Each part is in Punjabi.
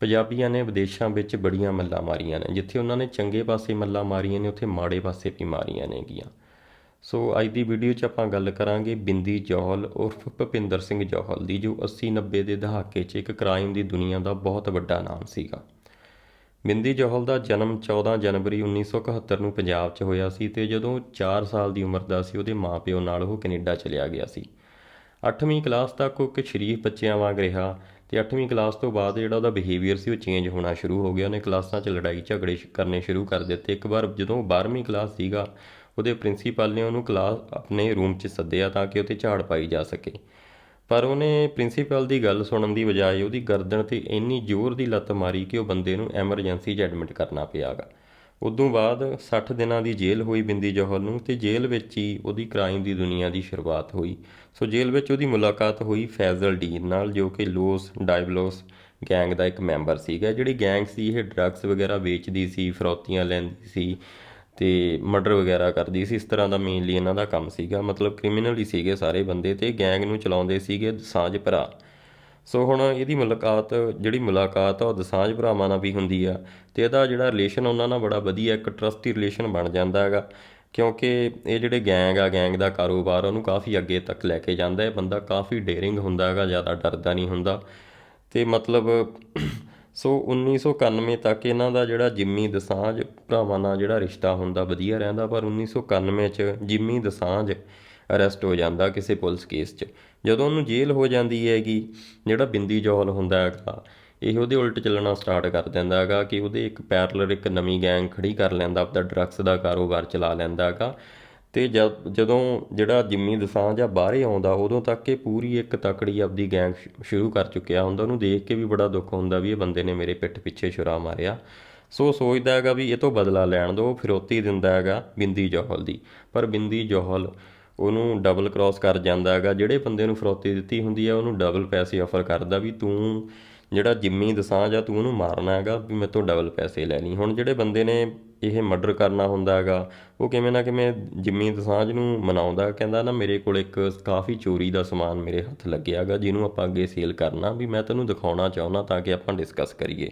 ਪੰਜਾਬੀਆਂ ਨੇ ਵਿਦੇਸ਼ਾਂ ਵਿੱਚ ਬੜੀਆਂ ਮੱਲਾਂ ਮਾਰੀਆਂ ਨੇ, ਜਿੱਥੇ ਉਹਨਾਂ ਨੇ ਚੰਗੇ ਪਾਸੇ ਮੱਲਾਂ ਮਾਰੀਆਂ ਨੇ, ਉੱਥੇ ਮਾੜੇ ਪਾਸੇ ਵੀ ਮਾਰੀਆਂ ਨੇਗੀਆਂ। ਸੋ ਅੱਜ ਦੀ ਵੀਡੀਓ 'ਚ ਆਪਾਂ ਗੱਲ ਕਰਾਂਗੇ ਬਿੰਦੀ ਜੌਹਲ ਉਰਫ ਭੁਪਿੰਦਰ ਸਿੰਘ ਜੌਹਲ ਦੀ, ਜੋ 80 90 ਦੇ ਦਹਾਕੇ 'ਚ ਇੱਕ ਕ੍ਰਾਈਮ ਦੀ ਦੁਨੀਆ ਦਾ ਬਹੁਤ ਵੱਡਾ ਨਾਮ ਸੀਗਾ। ਬਿੰਦੀ ਜੌਹਲ ਦਾ ਜਨਮ 14 ਜਨਵਰੀ 1971 ਨੂੰ ਪੰਜਾਬ 'ਚ ਹੋਇਆ ਸੀ ਤੇ ਜਦੋਂ 4 ਸਾਲ ਦੀ ਉਮਰ ਦਾ ਸੀ, ਉਹਦੇ ਮਾਪਿਓ ਨਾਲ ਉਹ ਕੈਨੇਡਾ ਚਲਿਆ ਗਿਆ ਸੀ। 8ਵੀਂ ਕਲਾਸ ਤੱਕ ਉਹ ਇੱਕ ਸ਼ਰੀਫ ਬੱਚਿਆਂ ਵਾਂਗ ਰਿਹਾ ਤੇ 8ਵੀਂ ਕਲਾਸ ਤੋਂ ਬਾਅਦ ਜਿਹੜਾ ਉਹਦਾ ਬਿਹੇਵੀਅਰ ਸੀ ਉਹ ਚੇਂਜ ਹੋਣਾ ਸ਼ੁਰੂ ਹੋ ਗਿਆ। ਉਹਨੇ ਕਲਾਸਾਂ 'ਚ ਲੜਾਈ ਝਗੜੇ ਕਰਨੇ ਸ਼ੁਰੂ ਕਰ ਦਿੱਤੇ। ਇੱਕ ਵਾਰ ਜਦੋਂ 12ਵੀਂ ਕਲਾਸ ਸੀਗਾ, ਉਹਦੇ ਪ੍ਰਿੰਸੀਪਲ ਨੇ ਉਹਨੂੰ ਕਲਾਸ ਆਪਣੇ ਰੂਮ 'ਚ ਸੱਦਿਆ ਤਾਂ ਕਿ ਉਹ 'ਤੇ ਝਾੜ ਪਾਈ ਜਾ ਸਕੇ। ਪਰ ਉਹਨੇ ਪ੍ਰਿੰਸੀਪਲ ਦੀ ਗੱਲ ਸੁਣਨ ਦੀ ਬਜਾਏ ਉਹਦੀ ਗਰਦਨ ਤੇ ਇੰਨੀ ਜ਼ੋਰ ਦੀ ਲੱਤ ਮਾਰੀ ਕਿ ਉਹ ਬੰਦੇ ਨੂੰ ਐਮਰਜੈਂਸੀ 'ਚ ਐਡਮਿਟ ਕਰਨਾ ਪਿਆਗਾ ਉਦੋਂ ਬਾਅਦ 60 ਦਿਨਾਂ ਦੀ ਜੇਲ੍ਹ ਹੋਈ ਬਿੰਦੀ ਜੌਹਰ ਨੂੰ ਤੇ ਜੇਲ੍ਹ ਵਿੱਚ ਹੀ ਉਹਦੀ ਕ੍ਰਾਈਮ ਦੀ ਦੁਨੀਆ ਦੀ ਸ਼ੁਰੂਆਤ ਹੋਈ। ਸੋ ਜੇਲ੍ਹ ਵਿੱਚ ਉਹਦੀ ਮੁਲਾਕਾਤ ਹੋਈ ਫੈਜ਼ਲ ਡੀਰ ਨਾਲ, ਜੋ ਕਿ ਲੋਸ ਡਾਇਬਲੋਸ ਗੈਂਗ ਦਾ ਇੱਕ ਮੈਂਬਰ ਸੀਗਾ, ਜਿਹੜੀ ਗੈਂਗ ਸੀ ਇਹ ਡਰੱਗਸ ਵਗੈਰਾ ਵੇਚਦੀ ਸੀ, ਫਰੌਤੀਆਂ ਲੈਂਦੀ ਸੀ ਤੇ ਮਰਡਰ ਵਗੈਰਾ ਕਰਦੀ ਸੀ, ਇਸ ਤਰ੍ਹਾਂ ਦਾ ਮੇਨਲੀ ਇਹਨਾਂ ਦਾ ਕੰਮ ਸੀਗਾ। ਮਤਲਬ ਕ੍ਰਿਮੀਨਲ ਹੀ ਸੀਗੇ ਸਾਰੇ ਬੰਦੇ ਤੇ ਗੈਂਗ ਨੂੰ ਚਲਾਉਂਦੇ ਸੀਗੇ ਸਾਂਝ ਭਰਾ। ਸੋ ਹੁਣ ਇਹਦੀ ਮੁਲਾਕਾਤ, ਜਿਹੜੀ ਮੁਲਾਕਾਤ ਆ, ਉਹ ਦਸਾਂਝ ਭਰਾਵਾਂ ਨਾਲ ਵੀ ਹੁੰਦੀ ਆ ਤੇ ਇਹਦਾ ਜਿਹੜਾ ਰਿਲੇਸ਼ਨ ਉਹਨਾਂ ਨਾਲ ਬੜਾ ਵਧੀਆ ਇੱਕ ਟਰਸਟੀ ਰਿਲੇਸ਼ਨ ਬਣ ਜਾਂਦਾ ਹੈਗਾ। ਕਿਉਂਕਿ ਇਹ ਜਿਹੜੇ ਗੈਂਗ ਆ ਗੈਂਗ ਦਾ ਕਾਰੋਬਾਰ, ਉਹਨੂੰ ਕਾਫੀ ਅੱਗੇ ਤੱਕ ਲੈ ਕੇ ਜਾਂਦਾ ਹੈ। ਬੰਦਾ ਕਾਫੀ ਡੇਰਿੰਗ ਹੁੰਦਾ ਹੈਗਾ, ਜ਼ਿਆਦਾ ਡਰਦਾ ਨਹੀਂ ਹੁੰਦਾ। ਤੇ ਮਤਲਬ ਸੋ 1991 ਤੱਕ ਇਹਨਾਂ ਦਾ ਜਿਹੜਾ ਜਿੰਮੀ ਦਸਾਂਝ ਭਰਾਵਾਂ ਨਾਲ ਜਿਹੜਾ ਰਿਸ਼ਤਾ ਹੁੰਦਾ, ਵਧੀਆ ਰਹਿੰਦਾ। ਪਰ 1991 ਚ ਜਿੰਮੀ ਦਸਾਂਝ ਅਰੈਸਟ ਹੋ ਜਾਂਦਾ ਕਿਸੇ ਪੁਲਿਸ ਕੇਸ 'ਚ। ਜਦੋਂ ਉਹਨੂੰ ਜੇਲ੍ਹ ਹੋ ਜਾਂਦੀ ਹੈਗੀ, ਜਿਹੜਾ ਬਿੰਦੀ ਜੌਹਲ ਹੁੰਦਾ ਹੈਗਾ, ਇਹ ਉਹਦੇ ਉਲਟ ਚੱਲਣਾ ਸਟਾਰਟ ਕਰ ਦਿੰਦਾ ਹੈਗਾ ਕਿ ਉਹਦੇ ਇੱਕ ਪੈਰਲਰ ਇੱਕ ਨਵੀਂ ਗੈਂਗ ਖੜੀ ਕਰ ਲੈਂਦਾ, ਆਪਦਾ ਡਰੱਗਸ ਦਾ ਕਾਰੋਬਾਰ ਚਲਾ ਲੈਂਦਾ ਹੈਗਾ। ਤੇ ਜਦ, ਜਦੋਂ ਜਿਹੜਾ ਜਿੰਮੀ ਦਸਾਂਝ ਆ ਬਾਹਰੇ ਆਉਂਦਾ, ਉਦੋਂ ਤੱਕ ਇਹ ਪੂਰੀ ਇੱਕ ਤਕੜੀ ਆਪਦੀ ਗੈਂਗ ਸ਼ੁਰੂ ਕਰ ਚੁੱਕਿਆ ਹੁੰਦਾ। ਉਹਨੂੰ ਦੇਖ ਕੇ ਵੀ ਬੜਾ ਦੁੱਖ ਹੁੰਦਾ ਵੀ ਇਹ ਬੰਦੇ ਨੇ ਮੇਰੇ ਪਿੱਠ ਪਿੱਛੇ ਛੁਰਾ ਮਾਰਿਆ। ਸੋ ਸੋਚਦਾ ਹੈਗਾ ਵੀ ਇਹ ਤੋਂ ਬਦਲਾ ਲੈਣ ਦੋ ਫਿਰੋਤੀ ਦਿੰਦਾ ਹੈਗਾ ਬਿੰਦੀ ਜੌਹਲ ਦੀ। ਪਰ ਬਿੰਦੀ ਜੌਹਲ ਉਹਨੂੰ ਡਬਲ ਕ੍ਰਾਸ ਕਰ ਜਾਂਦਾ ਹੈਗਾ। ਜਿਹੜੇ ਬੰਦੇ ਨੂੰ ਫਰੋਤੀ ਦਿੱਤੀ ਹੁੰਦੀ ਹੈ ਉਹਨੂੰ ਡਬਲ ਪੈਸੇ ਆਫਰ ਕਰਦਾ ਵੀ ਤੂੰ ਜਿਹੜਾ ਜਿੰਮੀ ਦਸਾਂਝ ਆ, ਤੂੰ ਉਹਨੂੰ ਮਾਰਨਾ ਹੈਗਾ ਵੀ ਮੇਰੇ ਤੋਂ ਡਬਲ ਪੈਸੇ ਲੈ ਲਈ। ਹੁਣ ਜਿਹੜੇ ਬੰਦੇ ਨੇ ਇਹ ਮਰਡਰ ਕਰਨਾ ਹੁੰਦਾ ਹੈਗਾ, ਉਹ ਕਿਵੇਂ ਨਾ ਕਿਵੇਂ ਜਿੰਮੀ ਦਸਾਂਝ ਨੂੰ ਮਨਾਉਂਦਾ, ਕਹਿੰਦਾ ਨਾ ਮੇਰੇ ਕੋਲ ਇੱਕ ਕਾਫੀ ਚੋਰੀ ਦਾ ਸਮਾਨ ਮੇਰੇ ਹੱਥ ਲੱਗਿਆ ਹੈਗਾ, ਜਿਹਨੂੰ ਆਪਾਂ ਅੱਗੇ ਸੇਲ ਕਰਨਾ ਵੀ ਮੈਂ ਤੈਨੂੰ ਦਿਖਾਉਣਾ ਚਾਹੁੰਦਾ ਤਾਂ ਕਿ ਆਪਾਂ ਡਿਸਕਸ ਕਰੀਏ।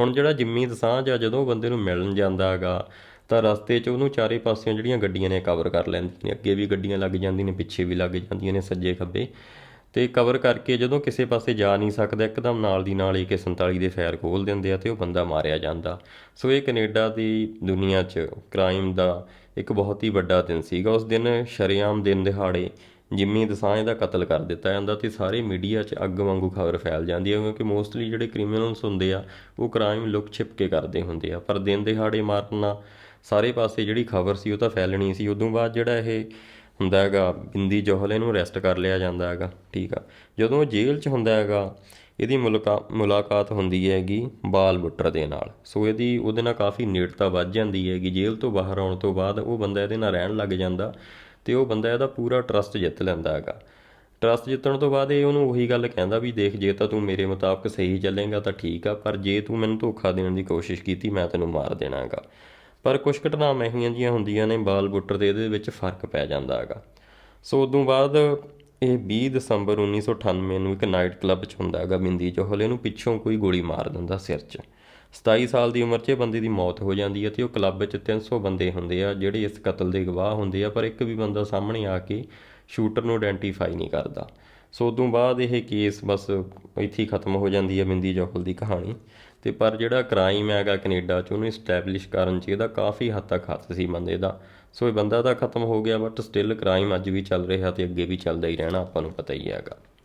ਹੁਣ ਜਿਹੜਾ ਜਿੰਮੀ ਦਸਾਂਝ ਆ, ਜਦੋਂ ਬੰਦੇ ਨੂੰ ਮਿਲਣ ਜਾਂਦਾ ਹੈਗਾ ਤਾਂ ਰਸਤੇ 'ਚ ਉਹਨੂੰ ਚਾਰੇ ਪਾਸਿਓਂ ਜਿਹੜੀਆਂ ਗੱਡੀਆਂ ਨੇ ਕਵਰ ਕਰ ਲੈਂਦੀਆਂ ਨੇ। ਅੱਗੇ ਵੀ ਗੱਡੀਆਂ ਲੱਗ ਜਾਂਦੀਆਂ ਨੇ, ਪਿੱਛੇ ਵੀ ਲੱਗ ਜਾਂਦੀਆਂ ਨੇ ਸੱਜੇ ਖੱਬੇ। ਤੇ ਕਵਰ ਕਰਕੇ ਜਦੋਂ ਕਿਸੇ ਪਾਸੇ ਜਾ ਨਹੀਂ ਸਕਦਾ, ਇੱਕਦਮ ਨਾਲ ਦੀ ਨਾਲ AK47 ਦੇ ਫਾਇਰ ਖੋਲ ਦਿੰਦੇ ਆ ਤੇ ਉਹ ਬੰਦਾ ਮਾਰਿਆ ਜਾਂਦਾ। ਸੋ ਇਹ ਕੈਨੇਡਾ ਦੀ ਦੁਨੀਆ 'ਚ ਕ੍ਰਾਈਮ ਦਾ ਇੱਕ ਬਹੁਤ ਹੀ ਵੱਡਾ ਦਿਨ ਸੀਗਾ। ਉਸ ਦਿਨ ਸ਼ਰੇਆਮ ਦਿਨ ਦਿਹਾੜੇ ਜਿੰਮੀ ਦਸਾਂਝ ਦਾ ਕਤਲ ਕਰ ਦਿੱਤਾ ਜਾਂਦਾ ਤੇ ਸਾਰੇ ਮੀਡੀਆ 'ਚ ਅੱਗ ਵਾਂਗੂ ਖਬਰ ਫੈਲ ਜਾਂਦੀ ਹੈ ਕਿਉਂਕਿ ਮੋਸਟਲੀ ਜਿਹੜੇ ਕ੍ਰਿਮੀਨਲਸ ਹੁੰਦੇ ਆ, ਉਹ ਕ੍ਰਾਈਮ ਲੁਕ ਛਿਪ ਕੇ ਕਰਦੇ ਹੁੰਦੇ ਆ। ਪਰ ਦਿਨ ਦਿਹਾੜੇ ਮਾਰਨਾ ਸਾਰੇ ਪਾਸੇ ਜਿਹੜੀ ਖਬਰ ਸੀ ਉਹ ਤਾਂ ਫੈਲਣੀ ਸੀ। ਉਦੋਂ ਬਾਅਦ ਜਿਹੜਾ ਇਹ ਹੁੰਦਾ ਹੈਗਾ, ਬਿੰਦੀ ਜੋਹਲ ਇਹਨੂੰ ਅਰੈਸਟ ਕਰ ਲਿਆ ਜਾਂਦਾ ਹੈਗਾ, ਠੀਕ ਆ। ਜਦੋਂ ਉਹ ਜੇਲ੍ਹ 'ਚ ਹੁੰਦਾ ਹੈਗਾ, ਇਹਦੀ ਮੁਲਾਕਾ, ਮੁਲਾਕਾਤ ਹੁੰਦੀ ਹੈਗੀ ਬਾਲ ਬੁੱਟਰ ਦੇ ਨਾਲ। ਸੋ ਇਹਦੀ ਉਹਦੇ ਨਾਲ ਕਾਫੀ ਨੇੜਤਾ ਵੱਧ ਜਾਂਦੀ ਹੈਗੀ। ਜੇਲ੍ਹ ਤੋਂ ਬਾਹਰ ਆਉਣ ਤੋਂ ਬਾਅਦ ਉਹ ਬੰਦਾ ਇਹਦੇ ਨਾਲ ਰਹਿਣ ਲੱਗ ਜਾਂਦਾ ਤੇ ਉਹ ਬੰਦਾ ਇਹਦਾ ਪੂਰਾ ਟਰਸਟ ਜਿੱਤ ਲੈਂਦਾ ਹੈਗਾ। ਟਰਸਟ ਜਿੱਤਣ ਤੋਂ ਬਾਅਦ ਇਹ ਉਹਨੂੰ ਉਹੀ ਗੱਲ ਕਹਿੰਦਾ ਵੀ ਦੇਖ, ਜੇ ਤਾਂ ਤੂੰ ਮੇਰੇ ਮੁਤਾਬਕ ਸਹੀ ਚੱਲੇਗਾ ਤਾਂ ਠੀਕ ਆ, ਪਰ ਜੇ ਤੂੰ ਮੈਨੂੰ ਧੋਖਾ ਦੇਣ ਦੀ ਕੋਸ਼ਿਸ਼ ਕੀਤੀ, ਮੈਂ ਤੈਨੂੰ ਮਾਰ ਦੇਣਾ ਹੈਗਾ ਪਰ ਕੁਝ ਘਟਨਾਵਾਂ ਇਹੀਆਂ ਜੀਆਂ ਹੁੰਦੀਆਂ ਨੇ ਬਾਲ ਬੁੱਟਰ ਦੇ, ਇਹਦੇ ਵਿੱਚ ਫ਼ਰਕ ਪੈ ਜਾਂਦਾ ਹੈਗਾ। ਸੋ ਉਦੋਂ ਬਾਅਦ ਇਹ 20 ਦਸੰਬਰ 1998 ਨੂੰ ਇੱਕ ਨਾਈਟ ਕਲੱਬ 'ਚ ਹੁੰਦਾ ਹੈਗਾ, ਬਿੰਦੀ ਜੋਹਲ ਇਹਨੂੰ ਪਿੱਛੋਂ ਕੋਈ ਗੋਲੀ ਮਾਰ ਦਿੰਦਾ ਸਿਰ 'ਚ। 27 ਸਾਲ ਦੀ ਉਮਰ 'ਚ ਇਹ ਬੰਦੇ ਦੀ ਮੌਤ ਹੋ ਜਾਂਦੀ ਹੈ ਤੇ ਉਹ ਕਲੱਬ 'ਚ 300 ਬੰਦੇ ਹੁੰਦੇ ਆ, ਜਿਹੜੇ ਇਸ ਕਤਲ ਦੇ ਗਵਾਹ ਹੁੰਦੇ ਆ, ਪਰ ਇੱਕ ਵੀ ਬੰਦਾ ਸਾਹਮਣੇ ਆ ਕੇ ਸ਼ੂਟਰ ਨੂੰ ਆਇਡੈਂਟੀਫਾਈ ਨਹੀਂ ਕਰਦਾ। ਸੋ ਉਦੋਂ ਬਾਅਦ ਇਹ ਕੇਸ ਬਸ ਇੱਥੇ ਹੀ ਖਤਮ ਹੋ ਜਾਂਦੀ ਹੈ ਬਿੰਦੀ ਜੋਹਲ ਦੀ ਕਹਾਣੀ। ਤੇ ਪਰ ਜਿਹੜਾ ਕ੍ਰਾਈਮ ਹੈਗਾ ਕੈਨੇਡਾ 'ਚ, ਉਹਨੂੰ ਸਟੈਬਲਿਸ਼ ਕਰਨ 'ਚ ਇਹਦਾ ਕਾਫੀ ਹੱਦ ਤੱਕ ਹੱਥ ਸੀ ਬੰਦੇ ਦਾ। ਸੋ ਇਹ ਬੰਦਾ ਤਾਂ ਖਤਮ ਹੋ ਗਿਆ ਬਟ ਸਟਿਲ ਕ੍ਰਾਈਮ ਅੱਜ ਵੀ ਚੱਲ ਰਿਹਾ ਤੇ ਅੱਗੇ ਵੀ ਚੱਲਦਾ ਹੀ ਰਹਿਣਾ, ਆਪਾਂ ਨੂੰ ਪਤਾ ਹੀ ਹੈਗਾ।